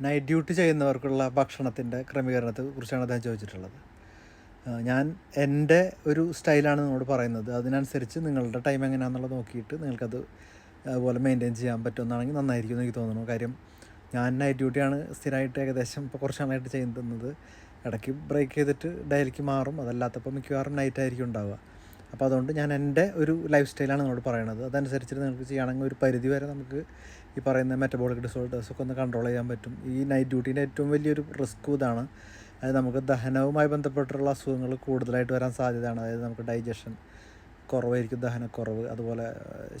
Night duty ചെയ്യുന്നവർക്കുള്ള ഭക്ഷണത്തിന്റെ ക്രമീകരണത്തെ കുറിച്ചാണ് അദ്ദേഹം ചോദിച്ചിട്ടുള്ളത്. ഞാൻ എന്റെ ഒരു സ്റ്റൈലാണ് നിങ്ങളോട് പറയുന്നത്. അതിനനുസരിച്ച് നിങ്ങളുടെ ടൈം എങ്ങനെയാണെന്നുള്ളത് നോക്കിയിട്ട് നിങ്ങൾക്കത് അതുപോലെ മെയിന്റെയിൻ ചെയ്യാൻ പറ്റുമെന്നാണെങ്കിൽ നന്നായിരിക്കും എനിക്ക് തോന്നുന്നു. കാര്യം ഞാൻ നൈറ്റ് ഡ്യൂട്ടിയാണ് സ്ഥിരമായിട്ട് ഏകദേശം ഇപ്പോൾ കുറച്ച് നാളായിട്ട് ചെയ്യുന്നത്. ഇടയ്ക്ക് ബ്രേക്ക് ചെയ്തിട്ട് ഡയലിക്ക് മാറും. അതല്ലാത്തപ്പോൾ മിക്കവാറും നൈറ്റ് ആയിരിക്കും ഉണ്ടാവുക. അപ്പോൾ അതുകൊണ്ട് ഞാൻ എന്റെ ഒരു ലൈഫ് സ്റ്റൈലാണ് നിങ്ങളോട് പറയുന്നത് അതനുസരിച്ചിട്ട് നിങ്ങൾക്ക് ചെയ്യുകയാണെങ്കിൽ ഒരു പരിധി വരെ നമുക്ക് ഈ പറയുന്ന മെറ്റബോളിക് ഡിസോർഡേഴ്സ് ഒക്കെ ഒന്ന് കൺട്രോൾ ചെയ്യാൻ പറ്റും. ഈ നൈറ്റ് ഡ്യൂട്ടീന്റെ ഏറ്റവും വലിയൊരു റിസ്ക് ഇതാണ്. അതായത് നമുക്ക് ദഹനവുമായി ബന്ധപ്പെട്ടുള്ള അസുഖങ്ങൾ കൂടുതലായിട്ട് വരാൻ സാധ്യതയാണ്. അതായത് നമുക്ക് ഡൈജഷൻ കുറവായിരിക്കും ദഹനക്കുറവ് അതുപോലെ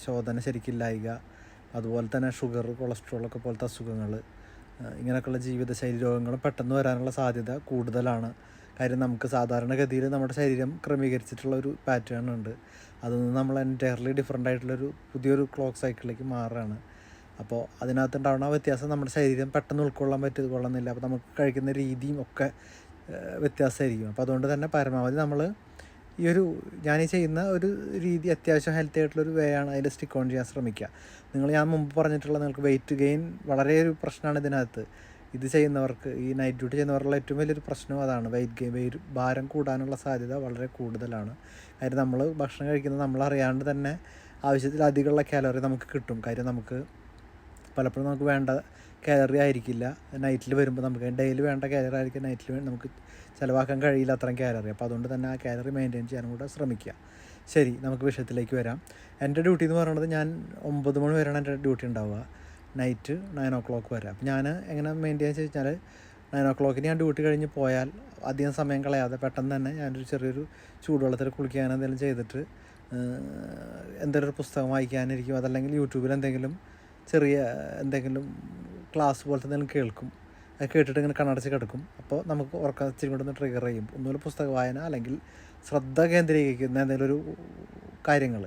ശോധന ശരിക്കില്ലായിക അതുപോലെ തന്നെ ഷുഗർ കൊളസ്ട്രോളൊക്കെ പോലത്തെ അസുഖങ്ങൾ ഇങ്ങനെയൊക്കെയുള്ള ജീവിതശൈലി രോഗങ്ങളും പെട്ടെന്ന് വരാനുള്ള സാധ്യത കൂടുതലാണ്. കാര്യം നമുക്ക് സാധാരണഗതിയിൽ നമ്മുടെ ശരീരം ക്രമീകരിച്ചിട്ടുള്ള ഒരു പാറ്റേൺ ഉണ്ട്. അതൊന്നും നമ്മൾ എന്റയർലി ഡിഫറെന്റ് ആയിട്ടുള്ളൊരു പുതിയൊരു ക്ലോക്ക് സൈക്കിളിലേക്ക് മാറുകയാണ്. അപ്പോൾ അതിനകത്തുണ്ടാവുന്ന വ്യത്യാസം നമ്മുടെ ശരീരം പെട്ടെന്ന് ഉൾക്കൊള്ളാൻ പറ്റിയത് കൊള്ളുന്നില്ല അപ്പോൾ നമുക്ക് കഴിക്കുന്ന രീതിയും ഒക്കെ വ്യത്യാസമായിരിക്കും. അപ്പോൾ അതുകൊണ്ട് തന്നെ പരമാവധി നമ്മൾ ഈ ഒരു ഞാൻ ഈ ചെയ്യുന്ന ഒരു രീതി അത്യാവശ്യം ഹെൽത്തി ആയിട്ടുള്ളൊരു വേ ആണ് അതിൽ സ്റ്റിക്ക് ഓൺ ചെയ്യാൻ ശ്രമിക്കുക. നിങ്ങൾ ഞാൻ മുമ്പ് പറഞ്ഞിട്ടുള്ള നിങ്ങൾക്ക് വെയിറ്റ് ഗെയിൻ വളരെ ഒരു പ്രശ്നമാണ് ഇതിനകത്ത്. ഇത് ചെയ്യുന്നവർക്ക് ഈ നൈറ്റ് ഡ്യൂട്ടി ചെയ്യുന്നവർക്കുള്ള ഏറ്റവും വലിയൊരു പ്രശ്നം അതാണ്. വെയിറ്റ് ഗെയിൻ വെയിറ്റ് ഭാരം കൂടാനുള്ള സാധ്യത വളരെ കൂടുതലാണ്. കാര്യം നമ്മൾ ഭക്ഷണം കഴിക്കുന്നത് നമ്മൾ അറിയാണ്ട് തന്നെ ആവശ്യത്തിലധികമുള്ള കാലറി നമുക്ക് കിട്ടും. കാര്യം നമുക്ക് പലപ്പോഴും നമുക്ക് വേണ്ട കാലറി ആയിരിക്കില്ല. നൈറ്റിൽ വരുമ്പോൾ നമുക്ക് ഡെയിലി വേണ്ട കാലറി ആയിരിക്കും നൈറ്റിൽ നമുക്ക് ചിലവാക്കാൻ കഴിയില്ല അത്രയും കാലറി അപ്പോൾ അതുകൊണ്ട് തന്നെ ആ കാലറി മെയിന്റെയിൻ ചെയ്യാനും കൂടെ ശ്രമിക്കുക ശരി നമുക്ക് വിഷയത്തിലേക്ക് വരാം. എന്റെ ഡ്യൂട്ടി എന്ന് പറയുന്നത് ഞാൻ ഒമ്പത് മണി വരെയാണ് എന്റെ ഡ്യൂട്ടി ഉണ്ടാവുക. നൈറ്റ് നയൻ ഓ ക്ലോക്ക് വരെ. അപ്പം ഞാൻ എങ്ങനെ മെയിന്റെയിൻ ചെയ്ത് വെച്ചാൽ നയൻ ഓ ക്ലോക്കിന് ഞാൻ ഡ്യൂട്ടി കഴിഞ്ഞ് പോയാൽ അധികം സമയം കളയാതെ പെട്ടെന്ന് തന്നെ ഞാനൊരു ചെറിയൊരു ചൂടുവെള്ളത്തിൽ കുളിക്കാൻ എന്തെങ്കിലും ചെയ്തിട്ട് എന്തെങ്കിലും ഒരു പുസ്തകം വായിക്കാനിരിക്കും. അതല്ലെങ്കിൽ യൂട്യൂബിൽ എന്തെങ്കിലും ചെറിയ എന്തെങ്കിലും ക്ലാസ് പോലത്തെ എന്തെങ്കിലും കേൾക്കും. അത് കേട്ടിട്ട് ഇങ്ങനെ കണ്ണടച്ച് കിടക്കും. അപ്പോൾ നമുക്ക് ഉറക്കം ഇച്ചിരി കൊണ്ടൊന്ന് ട്രിഗർ ചെയ്യും. ഒന്നുമില്ല പുസ്തക വായന അല്ലെങ്കിൽ ശ്രദ്ധ കേന്ദ്രീകരിക്കുന്ന എന്തെങ്കിലും ഒരു കാര്യങ്ങൾ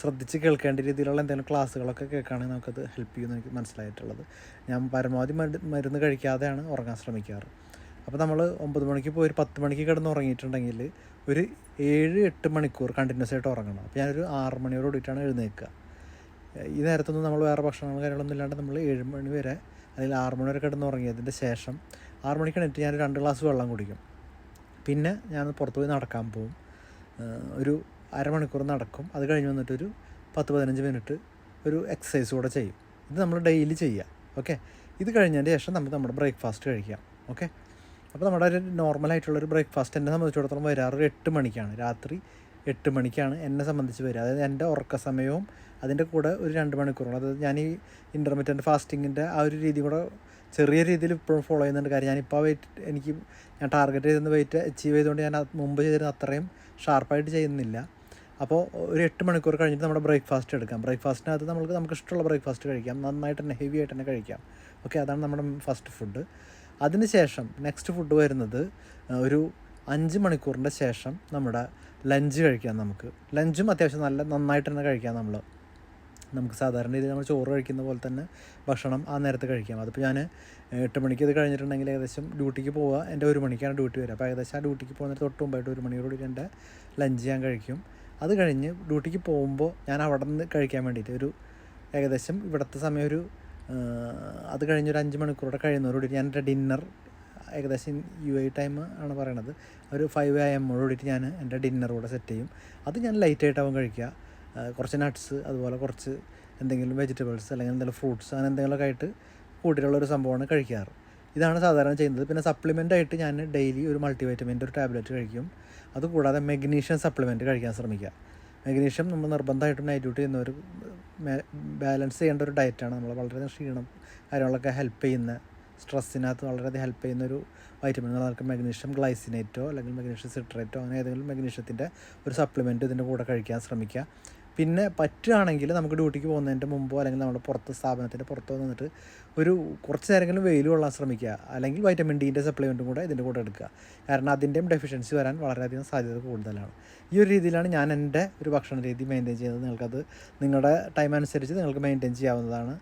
ശ്രദ്ധിച്ച് കേൾക്കേണ്ട രീതിയിലുള്ള എന്തെങ്കിലും ക്ലാസ്സുകളൊക്കെ കേൾക്കുകയാണെങ്കിൽ നമുക്കത് ഹെൽപ്പ് ചെയ്യുമെന്ന് എനിക്ക് മനസ്സിലായിട്ടുള്ളത്. ഞാൻ പരമാവധി മരു- മരുന്ന് കഴിക്കാതെയാണ് ഉറങ്ങാൻ ശ്രമിക്കാറ്. അപ്പോൾ നമ്മൾ ഒമ്പത് മണിക്ക് പോയി ഒരു പത്ത് മണിക്ക് കിടന്ന് ഉറങ്ങിയിട്ടുണ്ടെങ്കിൽ ഒരു ഏഴ് എട്ട് മണിക്കൂർ കണ്ടിന്യൂസ് ആയിട്ട് ഉറങ്ങണം. അപ്പോൾ ഞാനൊരു ആറ് മണിയോട് കൂടിയിട്ടാണ് എഴുന്നേൽക്കുക. ഈ നേരത്തൊന്നും നമ്മൾ വേറെ ഭക്ഷണങ്ങളും കാര്യങ്ങളൊന്നും ഇല്ലാണ്ട് നമ്മൾ ഏഴ് മണി വരെ അല്ലെങ്കിൽ ആറ് മണി വരെ കിടന്ന് ഉറങ്ങിയതിന്റെ ശേഷം ആറ് മണിക്ക് എണീറ്റ് ഞാൻ രണ്ട് ഗ്ലാസ് വെള്ളം കുടിക്കും. പിന്നെ ഞാൻ പുറത്ത് പോയി നടക്കാൻ പോകും ഒരു അരമണിക്കൂർ നടക്കും. അത് കഴിഞ്ഞ് വന്നിട്ടൊരു പത്ത് പതിനഞ്ച് മിനിറ്റ് ഒരു എക്സസൈസ് കൂടെ ചെയ്യും. ഇത് നമ്മൾ ഡെയിലി ചെയ്യുക ഓക്കെ ഇത് കഴിഞ്ഞതിന്റെ ശേഷം നമുക്ക് നമ്മുടെ ബ്രേക്ക്ഫാസ്റ്റ് കഴിക്കാം. ഓക്കെ അപ്പോൾ നമ്മുടെ ഒരു നോർമലായിട്ടുള്ളൊരു ബ്രേക്ക്ഫാസ്റ്റ് എന്നെ സംബന്ധിച്ചിടത്തോളം വരാറ് എട്ട് മണിക്കാണ്. രാത്രി എട്ട് മണിക്കാണ് എന്നെ സംബന്ധിച്ച് വരിക. അതായത് എന്റെ ഉറക്ക സമയവും അതിന്റെ കൂടെ ഒരു രണ്ട് മണിക്കൂറാണ് അതായത് ഞാൻ ഈ ഇന്റർമീഡിയറ്റ് ഫാസ്റ്റിങ്ങിന്റെ ആ ഒരു രീതി കൂടെ ചെറിയ രീതിയിൽ ഇപ്പോഴും ഫോളോ ചെയ്യുന്നുണ്ട്. കാര്യം ഞാനിപ്പോൾ വെയിറ്റ് എനിക്ക് ഞാൻ ടാർഗറ്റ് ചെയ്തിരുന്ന വെയിറ്റ് അച്ചീവ് ചെയ്തുകൊണ്ട് ഞാൻ മുമ്പ് ചെയ്തിരുന്ന അത്രയും ഷാർപ്പായിട്ട് ചെയ്യുന്നില്ല. അപ്പോൾ ഒരു എട്ട് മണിക്കൂർ കഴിഞ്ഞിട്ട് നമ്മുടെ ബ്രേക്ക്ഫാസ്റ്റ് എടുക്കാം. ബ്രേക്ക്ഫാസ്റ്റിനകത്ത് നമുക്ക് നമുക്ക് ഇഷ്ടമുള്ള ബ്രേക്ക്ഫാസ്റ്റ് കഴിക്കാം. നന്നായിട്ട് തന്നെ ഹെവി ആയിട്ട് തന്നെ കഴിക്കാം. ഓക്കെ അതാണ് നമ്മുടെ ഫസ്റ്റ് ഫുഡ്. അതിനുശേഷം നെക്സ്റ്റ് ഫുഡ് വരുന്നത് ഒരു അഞ്ച് മണിക്കൂറിന്റെ ശേഷം നമ്മുടെ ലഞ്ച് കഴിക്കാം നമുക്ക്. ലഞ്ചും അത്യാവശ്യം നല്ല നന്നായിട്ട് തന്നെ കഴിക്കാം നമ്മൾ നമുക്ക് സാധാരണ രീതിയിൽ നമ്മൾ ചോറ് കഴിക്കുന്ന പോലെ തന്നെ ഭക്ഷണം ആ നേരത്തെ കഴിക്കാം. അതിപ്പോൾ ഞാൻ എട്ട് മണിക്ക് ഇത് കഴിഞ്ഞിട്ടുണ്ടെങ്കിൽ ഏകദേശം ഡ്യൂട്ടിക്ക് പോവുക എന്റെ ഒരു മണിക്കാണ് ഡ്യൂട്ടി വരിക. അപ്പോൾ ഏകദേശം ആ ഡ്യൂട്ടിക്ക് പോകുന്നതിന് തൊട്ട് മുമ്പായിട്ട് ഒരു മണിയോടുകൂടി എന്റെ ലഞ്ച് ഞാൻ കഴിക്കും. അത് കഴിഞ്ഞ് ഡ്യൂട്ടിക്ക് പോകുമ്പോൾ ഞാൻ അവിടെ നിന്ന് കഴിക്കാൻ വേണ്ടിയിട്ട് ഒരു ഏകദേശം ഇവിടുത്തെ സമയം ഒരു അത് കഴിഞ്ഞൊരു അഞ്ച് മണിക്കൂറോടെ കഴിയുന്നതോടുകൂടി ഞാൻ എന്റെ ഡിന്നർ ഏകദേശം യു ഐ ടൈം ആണ് പറയണത്. ഒരു ഫൈവ് എ എമ്മോടുകൂടിയിട്ട് ഞാൻ എന്റെ ഡിന്നർ കൂടെ സെറ്റ് ചെയ്യും. അത് ഞാൻ ലൈറ്റായിട്ടാവും കഴിക്കുക. കുറച്ച് നട്ട്സ് അതുപോലെ കുറച്ച് എന്തെങ്കിലും വെജിറ്റബിൾസ് അല്ലെങ്കിൽ എന്തെങ്കിലും ഫ്രൂട്ട്സ് അങ്ങനെ എന്തെങ്കിലുമൊക്കെ ആയിട്ട് കൂട്ടിയിട്ടുള്ള ഒരു സംഭവമാണ് കഴിക്കാറ്. ഇതാണ് സാധാരണ ചെയ്യുന്നത്. പിന്നെ സപ്ലിമെന്റ് ആയിട്ട് ഞാൻ ഡെയിലി ഒരു മൾട്ടി വൈറ്റമിന്റെ ഒരു ടാബ്ലറ്റ് കഴിക്കും. അതുകൂടാതെ മെഗ്നീഷ്യം സപ്ലിമെന്റ് കഴിക്കാൻ ശ്രമിക്കുക. മെഗ്നീഷ്യം നമ്മൾ നിർബന്ധമായിട്ടും നൈറ്റ് ഡ്യൂട്ടി ഒരു ബാലൻസ് ചെയ്യേണ്ട ഒരു ഡയറ്റാണ് നമ്മൾ വളരെ ക്ഷീണം കാര്യങ്ങളൊക്കെ ഹെൽപ്പ് ചെയ്യുന്ന സ്ട്രെസ്സിനകത്ത് വളരെയധികം ഹെൽപ്പ് ചെയ്യുന്ന ഒരു വൈറ്റമിൻ നമുക്ക് മെഗ്നീഷ്യം ഗ്ലൈസിനേറ്റോ അല്ലെങ്കിൽ മെഗ്നീഷ്യം സിട്രേറ്റോ അങ്ങനെ ഏതെങ്കിലും മെഗ്നീഷ്യത്തിന്റെ ഒരു സപ്ലിമെന്റ് ഇതിന്റെ കൂടെ കഴിക്കാൻ ശ്രമിക്കുക. പിന്നെ പറ്റുകയാണെങ്കിൽ നമുക്ക് ഡ്യൂട്ടിക്ക് പോകുന്നതിന്റെ മുമ്പോ അല്ലെങ്കിൽ നമ്മുടെ പുറത്ത് സ്ഥാപനത്തിന്റെ പുറത്തോ നിന്നിട്ട് ഒരു കുറച്ച് നേരമെങ്കിലും വെയിൽ കൊള്ളാൻ ശ്രമിക്കുക. അല്ലെങ്കിൽ വൈറ്റമിൻ ഡീന്റെ സപ്ലിമെന്റും കൂടെ ഇതിന്റെ കൂടെ എടുക്കുക. കാരണം അതിന്റെയും ഡെഫിഷ്യൻസി വരാൻ വളരെയധികം സാധ്യത കൂടുതലാണ്. ഈ ഒരു രീതിയിലാണ് ഞാൻ എന്റെ ഒരു ഭക്ഷണ രീതി മെയിന്റെയിൻ ചെയ്യുന്നത്. നിങ്ങൾക്കത് നിങ്ങളുടെ ടൈം അനുസരിച്ച് നിങ്ങൾക്ക് മെയിന്റെയിൻ ചെയ്യാവുന്നതാണ്.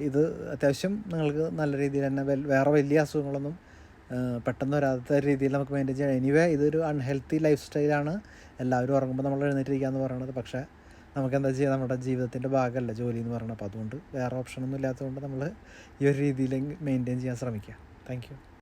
ഇത് അത്യാവശ്യം നിങ്ങൾക്ക് നല്ല രീതിയിൽ തന്നെ വേറെ വലിയ അസുഖങ്ങളൊന്നും പെട്ടെന്ന് വരാത്ത രീതിയിൽ നമുക്ക് മെയിന്റെയിൻ ചെയ്യാം. എനിവേ ഇതൊരു അൺഹെൽത്തി ലൈഫ് സ്റ്റൈലാണ് എല്ലാവരും ഉറങ്ങുമ്പോൾ നമ്മൾ എഴുന്നേറ്റിരിക്കുക എന്ന് പറയുന്നത് പക്ഷേ നമുക്ക് എന്താ ചെയ്യുക നമ്മുടെ ജീവിതത്തിന്റെ ഭാഗമല്ല ജോലി എന്ന് പറയുന്നത് അപ്പോൾ അതുകൊണ്ട് വേറെ ഓപ്ഷനൊന്നും ഇല്ലാത്തതുകൊണ്ട് നമ്മൾ ഈ ഒരു രീതിയിൽ മെയിന്റെയിൻ ചെയ്യാൻ ശ്രമിക്കുക. താങ്ക്